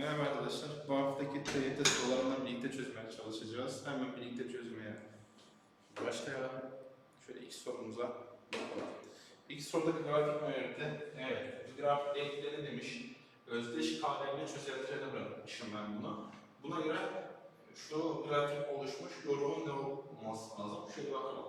Merhaba arkadaşlar. Bu haftaki TYT sorularını birlikte çözmeye çalışacağız. Hemen birlikte çözmeye başlayalım. Şöyle ilk sorumuza bakalım. İlk soruda grafik verdi. Evet. Bir grafik ekleri demiş. Özdeş kalemle çözeltilerine bırakmışım ben bunu. Buna göre şu grafik oluşmuş. Yorumun ne olması lazım? Şöyle bakalım.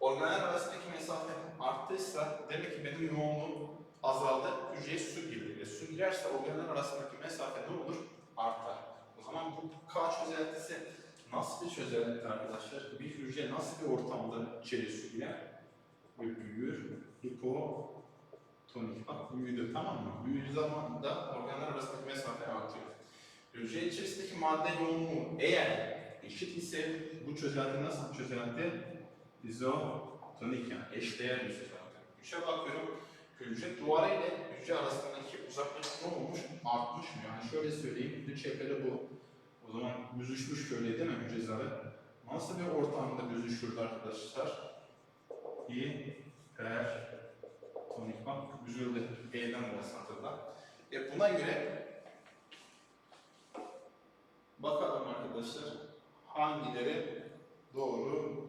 Organel arasındaki mesafe arttıysa demek ki benim yoğunluğum azaldı, hücreye su girdi. Ve su girerse organlar arasındaki mesafe ne olur? Artar. O zaman bu K çözeltisi nasıl bir çözelti arkadaşlar? Bir hücre nasıl bir ortamda içeri su girer? Ve büyür, hipotonik. Bak büyüdü tamam mı? Büyüdüğü zaman da organlar arasındaki mesafe artıyor. Hücre içerisindeki madde yoğunluğu eğer eşit ise bu çözelti nasıl bir çözelti? İzotonik yani eşdeğer bir çözelti. Üçe bakıyorum. Hücre duvarı ile hücre arasındaki uzaklık ne olmuş? Artmış mı? Yani şöyle söyleyeyim, bir çevrede bu. O zaman büzüşmüş şöyle değil mi hücre zarı? Nasıl bir ortamda büzüşürdü arkadaşlar? Hipertonik. Bak büzüldü. E'den basıntıda. E buna göre bakalım arkadaşlar hangileri doğrudur?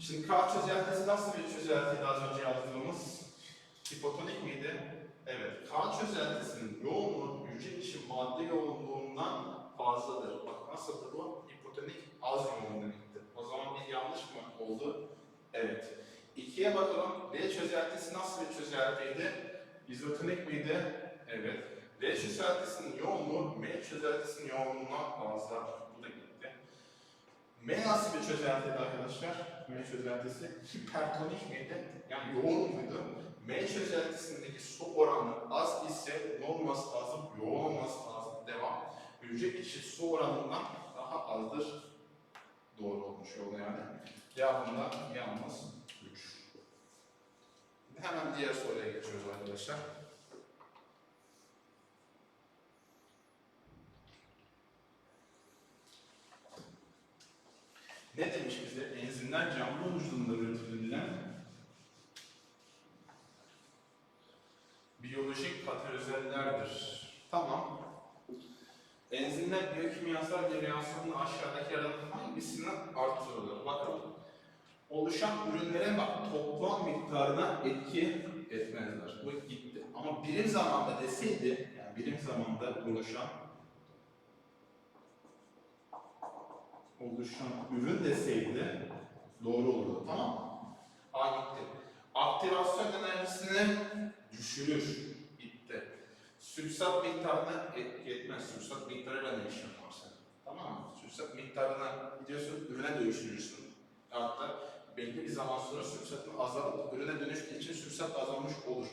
Şimdi K çözeltisi nasıl bir çözeltiydi az önce yazdığımız? Hipotonik miydi? Evet. K çözeltisinin yoğunluğu hücre içi madde yoğunluğundan fazladır. Bak nasıldı bu? Hipotonik az yoğun demektir. O zaman bir yanlış mı oldu? Evet. İkiye bakalım. D çözeltisi nasıl bir çözeltiydi? İzotonik miydi? Evet. D çözeltisinin yoğunluğu M çözeltisinin yoğunluğundan fazla. M nasıl bir çözeltiydi arkadaşlar? M çözeltisi hipertonik miydi? Yani yoğun muydu? M çözeltisindeki su oranı az ise ne olması lazım? Yoğun olması lazım. Devam. Hücre içi su oranından daha azdır. Doğru olmuş oldu yani. Cevabında yalnız 3. Hemen diğer soruya geçiyoruz arkadaşlar. Ne demiş bize? Enzimler canlı oluştuğunda üretilen biyolojik katalizellerdir. Tamam. Enzimler biyokimyasal bir reaksiyonun aşağıdaki yararın hangisini artırılır? Bakın. Oluşan ürünlere bak toplam miktarına etki etmezler. Bu gitti. Ama birim zamanda deseydi, yani birim zamanda oluşan oluşan ürün deseydi doğru olurdu. Tamam? A gitti. Aktivasyon enerjisini düşürür. Gitti. Sübsat miktarına etki etmez. Sübsat miktarıyla ne işin var senin? Tamam mı? Sübsat miktarına gidiyorsun, ürüne dönüştürürsün. Hatta belli bir zaman sonra sübsatın azalıp ürüne dönüştüğü için sübsat azalmış olur.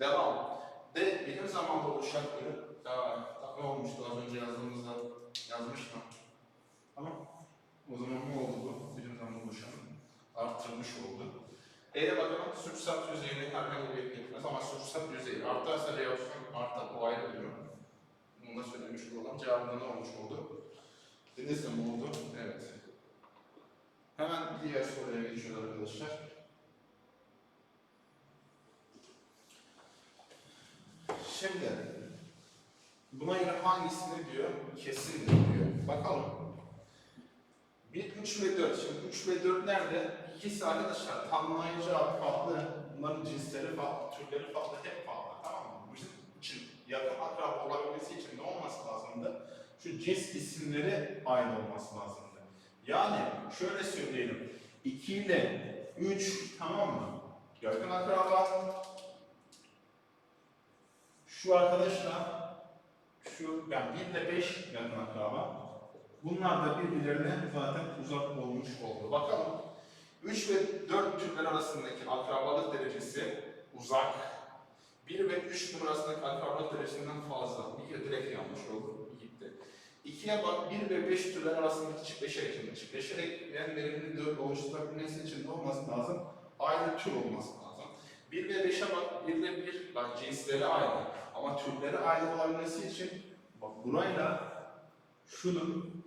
Devam. De bilim zamanda oluşan ürün, daha, ne olmuştu az önce yazdığımızda yazmıştım. O zaman ne oldu bu? Bilim zamanı oluşan arttırmış oldu. E'ye bakalım. Sübsat yüzeyini herhangi bir etmez ama sübsat yüzeyi artarsa reaksiyon artar. O ayrı diyor. Bunu da söylemiş olalım. Cevabında ne olmuş oldu? Denizle mi oldu? Evet. Hemen diğer soruya geçiyoruz arkadaşlar. Şimdi buna göre hangisini diyor? Kesin diyor. Bakalım. 1, 3 ve 4. Şimdi 3 ve 4 nerede? İkisi arkadaşlar tamlayıcı adı farklı. Bunların cinsleri farklı, türleri farklı, hep farklı. Tamam mı? Bu için yakın akraba olabilmesi için ne olması lazımdı? Şu cins isimleri aynı olması lazımdı. Yani şöyle söyleyelim. 2 ile 3 tamam mı? Yakın akraba. Şu arkadaşlar şu yani 1 ile 5 yakın akraba. Bunlar da birbirlerine zaten uzak olmuş oldu. Bakalım 3 ve 4 türler arasındaki akrabalık derecesi uzak. 1 ve 3 numara arasındaki akrabalık derecesinden fazla. Bir kere direkt yanlış oldu. Gitti. 2'ye bak 1 ve 5 türler arasındaki çiftleşer ekimi. Çiftleşer ekleyen verimli 4 oluşturabilmesi için ne olması lazım? Aynı tür olması lazım. 1 ve 5'e bak 1 ile 1 bak cinsleri aynı. Ama türleri aynı olabilmesi için bak burayla şunun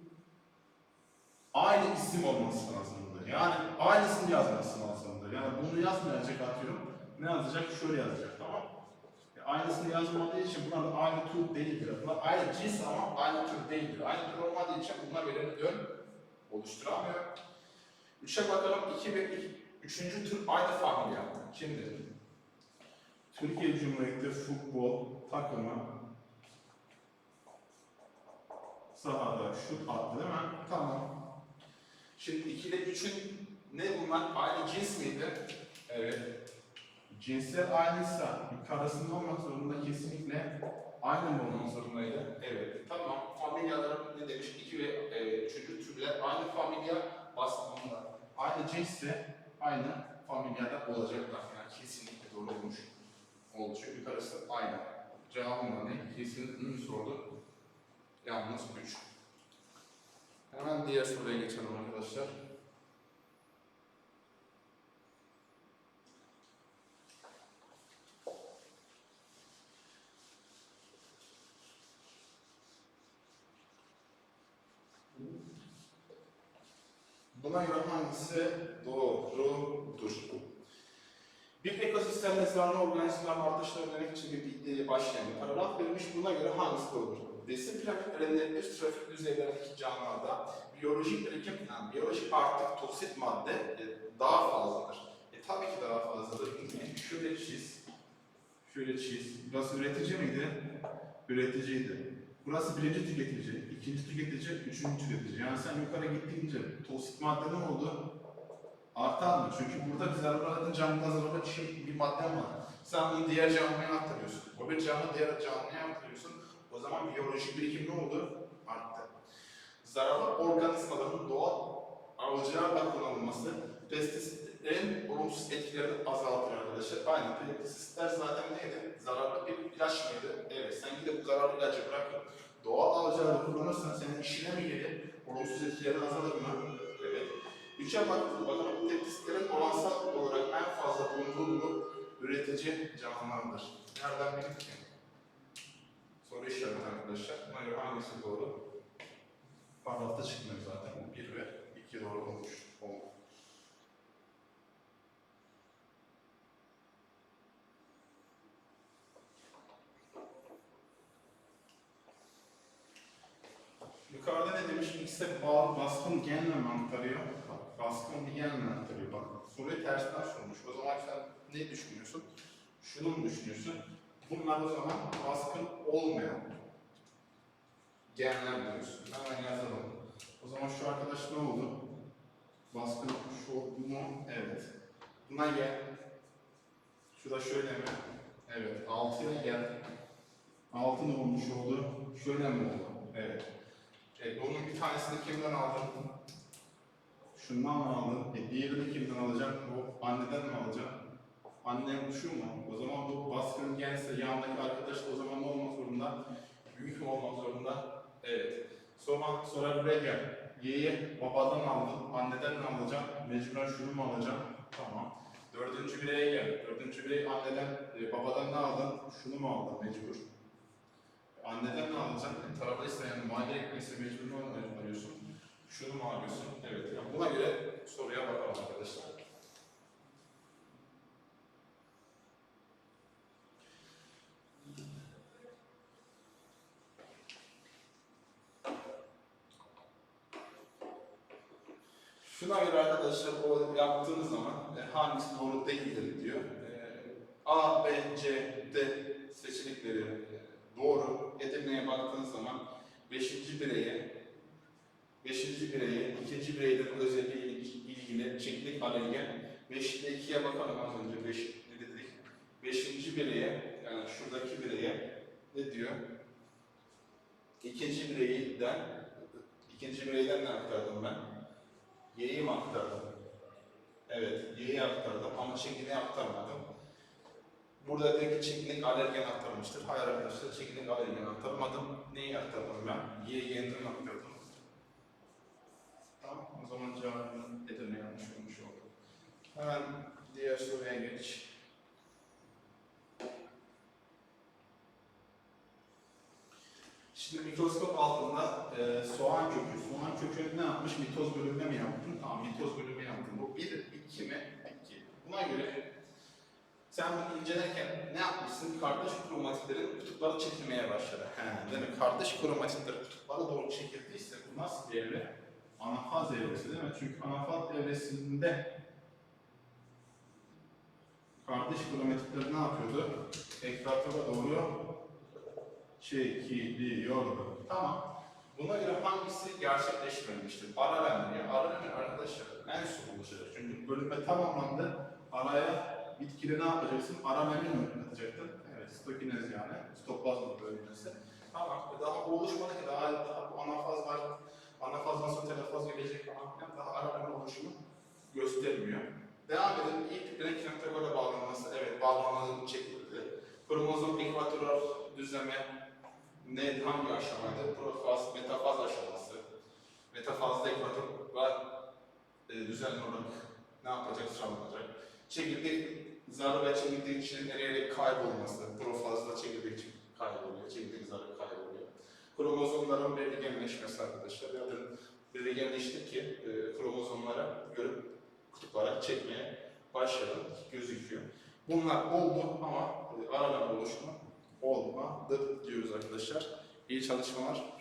aynı isim olması lazımdı. Yani aynısını yazması lazımdı. Yani bunu yazmayacak atıyorum. Ne yazacak? Şöyle yazacak tamam? Ya aynısını yazmadığı için bunlar da aynı tür değildir. Bunlar aynı cins ama aynı tür değildir. Aynı tür olmadığı için bunlar birbirine dön oluşturamıyor. Üçe bakalım. İki ve üçüncü tür aynı familya. Kimdir? Türkiye Cumhuriyeti futbol takımı sahada şut attı değil mi? Tamam. Şimdi 2 ile 3'ün ne bunlar? Aynı cins miydi? Evet. Cinsler aynıysa yukarısında olmak zorunda kesinlikle aynı mı olmak zorundaydı? Evet. Tamam. Familyalar ne demiş? 2 ve e, üçüncü türler aynı familya aslında aynı cinsse aynı familyada olacaklar. Yani kesinlikle doğru olmuş. Olacak. Yukarısı aynı. Cevabım da ne? Kesin sordu. Yalnız 3. Hemen diğer soruya geçelim arkadaşlar. Buna göre hangisi doğrudur? Bir ekosistemde zararlı organizmaların artışını önlemek için bir başlayan bir paragraf verilmiş. Buna göre hangisi doğrudur? Besin piramitlerinde üst trafik düzeylerindeki canlılarda biyolojik birikim, yani biyolojik artık toksit madde e, daha fazladır. E tabii ki daha fazladır. Niye? Şöyle çiz. Şöyle çiz. Burası üretici miydi? Üreticiydi. Burası birinci tüketici, ikinci tüketici, üçüncü tüketici. Yani sen yukarı gittiğince toksit madde ne oldu? Artar mı? Çünkü burada bir zararlı canlıda zararlı bir madde var. Sen bunu diğer canlıya aktarıyorsun. O bir canlı diğer canlıya aktarıyorsun. Zaman biyolojik birikim ne oldu? Arttı. Zararlı organizmaların doğal avcılarla kullanılması pestisitlerin olumsuz etkilerini azaltır arkadaşlar. Aynı pestisitler zaten neydi? Zararlı bir ilaç mıydı? Evet. Sen gidip zararlı ilacı bırakıp doğal avcılarla kullanırsan senin işine mi gelir? Olumsuz etkilerin azalır mı? Evet. Üçe baktığımız bakalım pestisitlerin oransal olarak en fazla bulunduğu üretici canlılardır. Nereden bildik ki? Soru işareti arkadaşlar. Buna hangisi doğru? Paragrafta çıkmıyor zaten. 1 ve 2 doğru olmuş. Oldu. Yukarıda ne demiş? X'e bağlı baskın genle mi aktarıyor? Bak, baskın bir genle aktarıyor. Bak, soruyu tersinden sormuş. O zaman sen ne düşünüyorsun? Şunu mu düşünüyorsun? Bunlar o zaman baskın olmayan genler diyorsun. Hemen yazalım. O zaman şu arkadaş ne oldu? Baskın şu mu? Evet. Buna gel. Şu da şöyle mi? Evet. 6'ya gel. 6 ne olmuş oldu? Şöyle mi oldu? Evet. E, bunun bir tanesini kimden aldın? Şundan mı aldın? E, diğerini kimden alacak? Bu anneden mi alacak? Annem şu mu? O zaman bu baskın gelse yanındaki arkadaş da o zaman ne olmak zorunda? Büyük mü olmak zorunda? Evet. Sonra, sonra buraya gel. Y'yi babadan aldın, anneden mi alacaksın? Mecburen şunu mu alacaksın? Tamam. Dördüncü bireye gel. Dördüncü birey anneden, e, babadan ne aldın? Şunu mu aldın mecbur? Anneden ne alacaksın? E, tarafa isteyen maliye ekmesi mecbur mu alıyorsun? Şunu mu alıyorsun? Evet. Yani buna göre soruya bakalım arkadaşlar. Şuna göre arkadaşlar o yaptığınız zaman e, hangisi doğru değildir diyor. E, A, B, C, D seçenekleri e, doğru. Edirne'ye baktığınız zaman 5. bireye 5. bireye, 2. bireyden özelliği ilgili çekinik alenge 5 ile 2'ye bakalım az önce 5 ne dedik? 5. bireye yani şuradaki bireye ne diyor? İkinci bireyden ikinci bireyden ne aktardım ben? Y'yi mi aktardım? Evet, Y'yi aktardım ama çekini aktarmadım. Burada ki çekinik alergen aktarmıştır. Hayır arkadaşlar, çekinik alergen aktarmadım. Neyi aktardım ben? Y'yi yeniden aktardım. Tamam, o zaman cevabını Edirne yanlış olmuş oldu. Hemen diğer soruya geç. Şimdi mikroskop altında e, soğan kökü. Kökü ne yapmış? Mitoz bölümüne mi yaptın? Tamam, mitoz bölümü yaptım. Bu bir, iki mi? İki. Buna göre Sen bunu incelerken ne yapmışsın? Kardeş kromatitlerin kutupları çekilmeye başladı. He, demek kardeş kromatitler kutuplara doğru çekildiyse bu nasıl bir evre? Anafaz evresi değil mi? Çünkü anafaz evresinde kardeş kromatitler ne yapıyordu? Ekvatora doğru çekiliyordu. Tamam. Buna göre hangisi gerçekleşmemiştir? Ara ya. Ara arkadaşlar en son oluşacak. Çünkü bölünme tamamlandı. Araya bitkiyle ne yapacaksın? Ara verme mi atacaktın? Evet, stokinez yani. Stoplazma bölünmesi. Tamam. Daha oluşmadı ki daha, daha bu anafaz var. Anafazdan sonra telafaz gelecek falan filan. Daha ara oluşumu göstermiyor. Devam edelim. İlk renk noktalara bağlanması. Evet, bağlanmanın çekildi. Kromozom ekvatoral düzleme ne hangi aşamaydı? Profaz, metafaz aşaması. Metafazda ekvator var. E, düzenli olarak ne yapacak? Sağlanacak. Çekirdek zarı ve çekirdek için nereye kaybolması. Profazda çekirdek kayboluyor. Çekirdek zarı kayboluyor. Kromozomların belirgenleşmesi arkadaşlar. Zaten belirgenleşti ki e, kromozomlara görüp kutuplara çekmeye başladı gözüküyor. Bunlar oldu ama e, aradan oluşma olmadı diyoruz arkadaşlar. İyi çalışmalar.